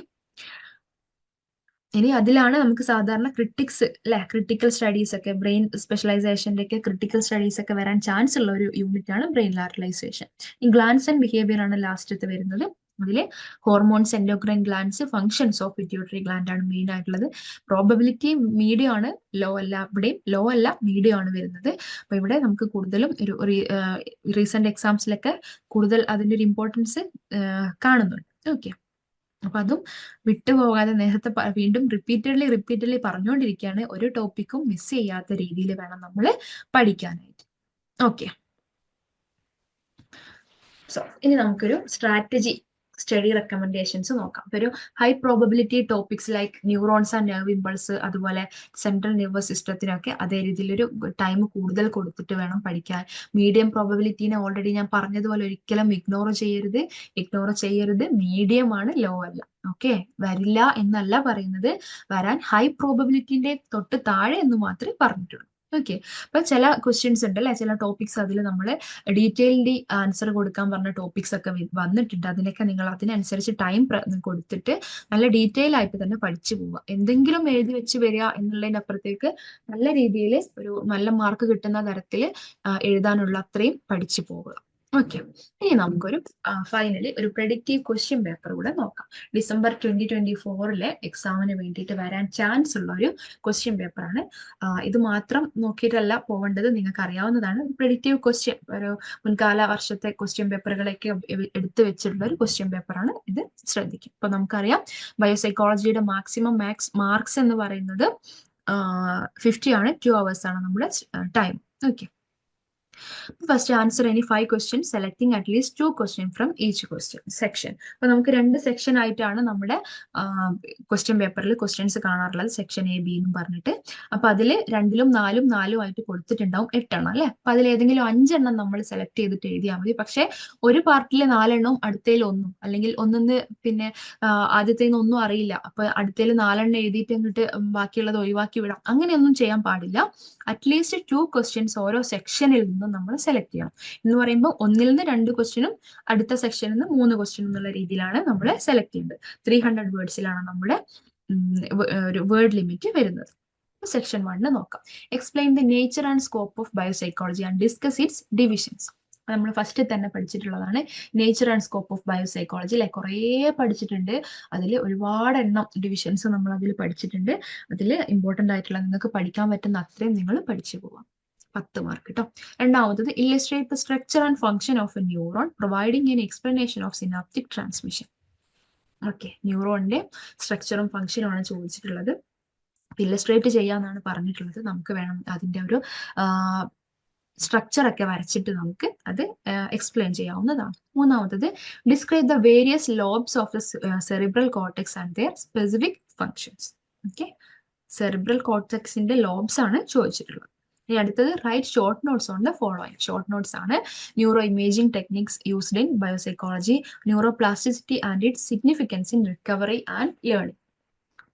ഇനി അതിലാണ് നമുക്ക് സാധാരണ ക്രിട്ടിക്സ് അല്ലെ ക്രിട്ടിക്കൽ സ്റ്റഡീസ് ഒക്കെ ബ്രെയിൻ സ്പെഷ്യലൈസേഷന്റെ ഒക്കെ ക്രിട്ടിക്കൽ സ്റ്റഡീസ് ഒക്കെ വരാൻ ചാൻസ് ഉള്ള ഒരു യൂണിറ്റ് ആണ് ബ്രെയിൻ ലാറ്ററലൈസേഷൻ ഈ ഗ്ലാൻസ് ആൻഡ് ബിഹേവിയർ ആണ് ലാസ്റ്റത്തെ വരുന്നത്. അതിൽ hormones endocrine glands functions of pituitary gland ആണ് മെയിൻ ആയിട്ടുള്ളത്. പ്രോബബിലിറ്റി മീഡിയം ആണ് ലോ അല്ല ഇവിടെയും ലോ അല്ല മീഡിയം ആണ് വരുന്നത്. അപ്പൊ ഇവിടെ നമുക്ക് കൂടുതലും ഒരു റീസെന്റ് എക്സാംസിലൊക്കെ കൂടുതൽ അതിന്റെ ഒരു ഇമ്പോർട്ടൻസ് കാണുന്നുണ്ട്. ഓക്കെ അപ്പൊ അതും വിട്ടുപോകാതെ നേരത്തെ വീണ്ടും റിപ്പീറ്റഡ്ലി റിപ്പീറ്റഡ്ലി പറഞ്ഞുകൊണ്ടിരിക്കുകയാണ് ഒരു ടോപ്പിക്കും മിസ് ചെയ്യാത്ത രീതിയിൽ വേണം നമ്മൾ പഠിക്കാനായിട്ട്. ഓക്കെ സോ ഇനി നമുക്കൊരു സ്ട്രാറ്റജി സ്റ്റഡി റെക്കമെൻഡേഷൻസ് നോക്കാം. ഒരു high probability topics like neurons and nerve impulse അതുപോലെ സെൻട്രൽ നെർവസ് സിസ്റ്റത്തിനൊക്കെ അതേ രീതിയിലൊരു ടൈം കൂടുതൽ കൊടുത്തിട്ട് വേണം പഠിക്കാൻ. മീഡിയം പ്രോബബിലിറ്റീനെ ഓൾറെഡി ഞാൻ പറഞ്ഞതുപോലെ ഒരിക്കലും ഇഗ്നോർ ചെയ്യരുത്. ഇഗ്നോർ ചെയ്യരുത്. മീഡിയം ആണ് ലോ അല്ല. ഓക്കെ വരില്ല എന്നല്ല പറയുന്നത്. വരാൻ ഹൈ പ്രോബബിലിറ്റിന്റെ തൊട്ട് താഴെ എന്ന് മാത്രമേ പറഞ്ഞിട്ടുള്ളൂ. ഓക്കെ അപ്പൊ ചില ക്വസ്റ്റ്യൻസ് ഉണ്ട് അല്ലെ? ചില ടോപ്പിക്സ് അതിൽ നമ്മൾ ഡീറ്റെയിൽഡി ആൻസർ കൊടുക്കാൻ പറഞ്ഞ ടോപ്പിക്സ് ഒക്കെ വന്നിട്ടുണ്ട്. അതിനൊക്കെ നിങ്ങൾ അതിനനുസരിച്ച് ടൈം കൊടുത്തിട്ട് നല്ല ഡീറ്റെയിൽ ആയിട്ട് തന്നെ പഠിച്ചു പോവുക. എന്തെങ്കിലും എഴുതി വെച്ച് വരിക എന്നുള്ളതിനപ്പുറത്തേക്ക് നല്ല രീതിയിൽ ഒരു നല്ല മാർക്ക് കിട്ടുന്ന തരത്തിൽ എഴുതാനുള്ള അത്രയും പഠിച്ചു പോവുക. ഓക്കെ ഇനി നമുക്കൊരു ഫൈനലി ഒരു പ്രെഡിക്റ്റീവ് ക്വസ്റ്റ്യൻ പേപ്പർ കൂടെ നോക്കാം. ഡിസംബർ ട്വന്റി ട്വന്റി ഫോറിലെ എക്സാമിന് വേണ്ടിയിട്ട് വരാൻ ചാൻസ് ഉള്ള ഒരു ക്വസ്റ്റ്യൻ പേപ്പറാണ് ഇത് മാത്രം നോക്കിയിട്ടല്ല പോകേണ്ടത് നിങ്ങൾക്ക് അറിയാവുന്നതാണ് പ്രെഡിക്റ്റീവ് ക്വസ്റ്റ്യൻ ഒരു മുൻകാല വർഷത്തെ ക്വസ്റ്റ്യൻ പേപ്പറുകളൊക്കെ എടുത്തു വെച്ചിട്ടുള്ള ഒരു ക്വസ്റ്റ്യൻ പേപ്പറാണ് ഇത്. ശ്രദ്ധിക്കും. ഇപ്പൊ നമുക്കറിയാം ബയോസൈക്കോളജിയുടെ മാക്സിമം മാക്സ് മാർക്സ് എന്ന് പറയുന്നത് ഫിഫ്റ്റി ആണ്. ടു അവേഴ്സ് ആണ് നമ്മുടെ time okay first answer any five question selecting at least two question from each question section അപ്പൊ നമുക്ക് രണ്ട് സെക്ഷൻ ആയിട്ടാണ് നമ്മുടെ ക്വസ്റ്റ്യൻ പേപ്പറിൽ ക്വസ്റ്റ്യൻസ് കാണാറുള്ളത് സെക്ഷൻ എ ബി എന്ന് പറഞ്ഞിട്ട്. അപ്പൊ അതിൽ രണ്ടിലും നാലും നാലും ആയിട്ട് കൊടുത്തിട്ടുണ്ടാവും എട്ടെണ്ണം അല്ലെ? അപ്പൊ അതിൽ ഏതെങ്കിലും അഞ്ചെണ്ണം നമ്മൾ സെലക്ട് ചെയ്തിട്ട് എഴുതിയാൽ മതി. പക്ഷെ ഒരു പാർട്ടിലെ നാലെണ്ണവും അടുത്തതിൽ ഒന്നും അല്ലെങ്കിൽ ഒന്നിന്ന് പിന്നെ ആദ്യത്തേന്ന് ഒന്നും അറിയില്ല. അപ്പൊ അടുത്തതിൽ നാലെണ്ണം എഴുതിയിട്ട് എന്നിട്ട് ബാക്കിയുള്ളത് ഒഴിവാക്കി വിടാം. അങ്ങനെയൊന്നും ചെയ്യാൻ പാടില്ല. അറ്റ്ലീസ്റ്റ് ടു ക്വസ്റ്റ്യൻസ് ഓരോ സെക്ഷനിൽ നിന്നും നമ്മൾ സെലക്ട് ചെയ്യണം. എന്ന് പറയുമ്പോൾ ഒന്നിൽ നിന്ന് രണ്ട് ക്വസ്റ്റ്യനും അടുത്ത സെക്ഷനിൽ നിന്ന് മൂന്ന് ക്വസ്റ്റ്യൻ എന്നുള്ള രീതിയിലാണ് നമ്മൾ സെലക്ട് ചെയ്യുന്നത് ത്രീ ഹൺഡ്രഡ് വേർഡ്സിലാണ് നമ്മുടെ ഒരു വേർഡ് ലിമിറ്റ് വരുന്നത്. സെക്ഷൻ വണ്ണ് നോക്കാം. Explain the nature and scope of biopsychology and discuss its divisions നമ്മൾ ഫസ്റ്റ് തന്നെ പഠിച്ചിട്ടുള്ളതാണ് nature and scope of biopsychology അല്ലെ കുറേ പഠിച്ചിട്ടുണ്ട്. അതിൽ ഒരുപാട് എണ്ണം ഡിവിഷൻസ് നമ്മൾ അതിൽ പഠിച്ചിട്ടുണ്ട്. അതിൽ ഇമ്പോർട്ടന്റ് ആയിട്ടുള്ള നിങ്ങൾക്ക് പഠിക്കാൻ പറ്റുന്ന അത്രയും നിങ്ങൾ പഠിച്ചു പോവാം. പത്ത് മാർക്ക് കേട്ടോ രണ്ടാമത്തത് illustrate the structure and function of a neuron providing an explanation of synaptic transmission okay ന്യൂറോണിന്റെ സ്ട്രക്ചറും ഫംഗ്ഷനും ആണ് ചോദിച്ചിട്ടുള്ളത്. ഇല്ലസ്ട്രേറ്റ് ചെയ്യാന്നാണ് പറഞ്ഞിട്ടുള്ളത്. നമുക്ക് വേണം അതിന്റെ ഒരു സ്ട്രക്ചർ ഒക്കെ വരച്ചിട്ട് നമുക്ക് അത് എക്സ്പ്ലെയിൻ ചെയ്യാവുന്നതാണ്. മൂന്നാമത്തത് describe the various lobes of the cerebral cortex and their specific functions okay cerebral കോർട്ടെക്സിന്റെ lobes ആണ് ചോദിച്ചിട്ടുള്ളത്. ഇനി അടുത്തത് write short notes on the following short notes ആണ് neuro imaging techniques used in biopsychology neuro plasticity and it significance in recovery and learning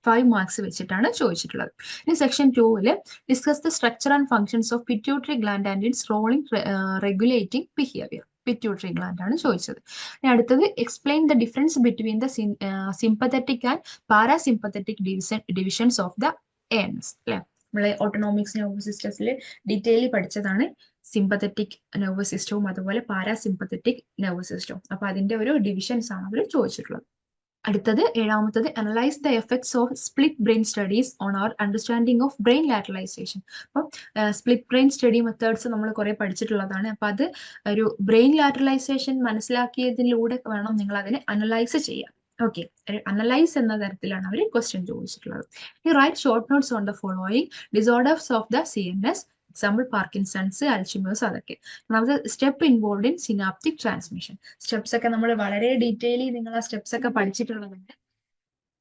five marks വെച്ചിട്ടാണ് ചോദിച്ചിട്ടുള്ളത്. ഇനി section ടൂവിൽ discuss the structure and functions of pituitary gland and its role in regulating behaviour pituitary gland ആണ് ചോദിച്ചത്. ഇനി അടുത്തത് explain the difference between the sympathetic and parasympathetic division divisions of the ANS അല്ലെ? നമ്മളെ ഓട്ടോണോമിക്സ് നെർവസ് സിസ്റ്റത്തിൽ detail പഠിച്ചതാണ് sympathetic nervous സിസ്റ്റവും അതുപോലെ പാരാസിമ്പത്തറ്റിക് നെർവസ് സിസ്റ്റവും അപ്പൊ അതിന്റെ ഒരു ഡിവിഷൻസ് ആണ് അവർ ചോദിച്ചിട്ടുള്ളത്. അടുത്തത് ഏഴാമത്തത് analyse the effects of split brain studies on our understanding of brain lateralization അപ്പം സ്പ്ലിറ്റ് ബ്രെയിൻ സ്റ്റഡി മെത്തേഡ്സ് നമ്മൾ കുറെ പഠിച്ചിട്ടുള്ളതാണ്. അപ്പൊ അത് ഒരു ബ്രെയിൻ ലാറ്ററലൈസേഷൻ മനസ്സിലാക്കിയതിലൂടെ വേണം നിങ്ങൾ അതിനെ അനലൈസ് ചെയ്യാൻ. ഓക്കെ അനലൈസ് എന്ന തരത്തിലാണ് അവർ ക്വസ്റ്റ്യൻ ചോദിച്ചിട്ടുള്ളത്. ഈ write short notes on the following disorders of the C N S example Parkinson's Alzheimer's അതൊക്കെ. നമുക്ക് step involve in synaptic transmission steps ഒക്കെ നമ്മൾ വളരെ ഡീറ്റെയിലി നിങ്ങൾ ആ സ്റ്റെപ്സ് ഒക്കെ പഠിച്ചിട്ടുള്ളതുണ്ട്.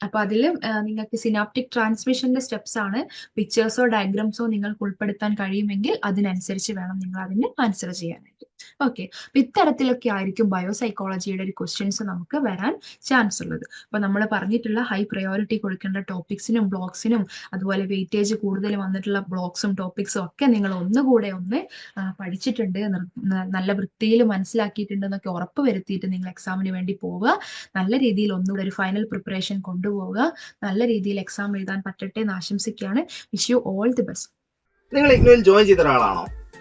അപ്പൊ അതിൽ നിങ്ങൾക്ക് സിനാപ്റ്റിക് ട്രാൻസ്മിഷന്റെ സ്റ്റെപ്സ് ആണ് പിക്ചേഴ്സോ ഡയഗ്രാംസോ നിങ്ങൾക്ക് ഉൾപ്പെടുത്താൻ കഴിയുമെങ്കിൽ അതിനനുസരിച്ച് വേണം നിങ്ങൾ അതിന് ആൻസർ ചെയ്യാനായിട്ട്. ഓക്കെ അപ്പൊ ഇത്തരത്തിലൊക്കെ ആയിരിക്കും ബയോസൈക്കോളജിയുടെ ഒരു ക്വസ്റ്റ്യൻസ് നമുക്ക് വരാൻ ചാൻസ് ഉള്ളത്. അപ്പൊ നമ്മൾ പറഞ്ഞിട്ടുള്ള ഹൈ പ്രയോറിറ്റി കൊടുക്കേണ്ട ടോപ്പിക്സിനും ബ്ലോക്സിനും അതുപോലെ വെയിറ്റേജ് കൂടുതൽ വന്നിട്ടുള്ള ബ്ലോക്സും ടോപ്പിക്സും ഒക്കെ നിങ്ങൾ ഒന്നുകൂടെ ഒന്ന് പഠിച്ചിട്ടുണ്ട് നല്ല വൃത്തിയിൽ മനസ്സിലാക്കിയിട്ടുണ്ട് എന്നൊക്കെ ഉറപ്പ് വരുത്തിയിട്ട് നിങ്ങൾ എക്സാമിന് വേണ്ടി പോവുക. നല്ല രീതിയിൽ ഒന്നുകൂടെ ഒരു ഫൈനൽ പ്രിപ്പറേഷൻ കൊണ്ടുപോവുക. നല്ല രീതിയിൽ എക്സാം എഴുതാൻ പറ്റട്ടെ എന്ന് ആശംസിക്കുകയാണ്. Wish you all the best നിങ്ങൾ ജോയിൻ ചെയ്ത ഒരാളാണോ?